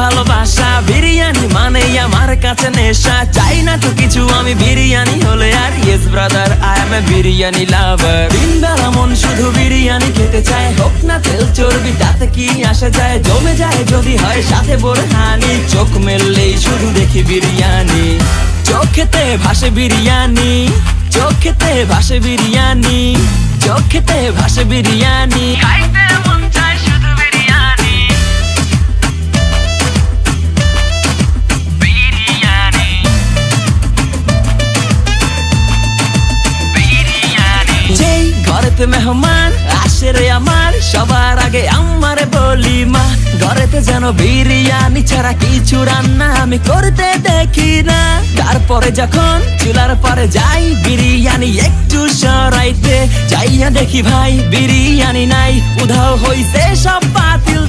ভালোবাসা, বিরিয়ানি মানে আমার কাছে নেশা। চাই না তো কিছু, আমি বিরিয়ানি হলে আর yes brother I am a biryani lover দিন বেলা মন শুধু বিরিয়ানি খেতে চায়, হোক না তেল চর্বি, তাতে কি আসে যায়? জমে যায় যদি হয়, সাথে বোরহানি। চোখ মেললেই শুধু দেখি বিরিয়ানি। চোখেতে ভাসে বিরিয়ানি, চোখেতে ভাসে বিরিয়ানি, চোখেতে ভাসে বিরিয়ানি। খাইতে ঘরেতে মেহমান, আসে রে আমার। সবার আগে আমার বলি মা, ঘরেতে যেন বিরিয়ানি ছাড়া কিছু রান্না আমি করতে দেখি না। তারপরে যখন চুলার পরে যাই, বিরিয়ানি একটু সরাইতে, যাইয়া দেখি ভাই, বিরিয়ানি নাই, উধাও হইছে সব বাতিল।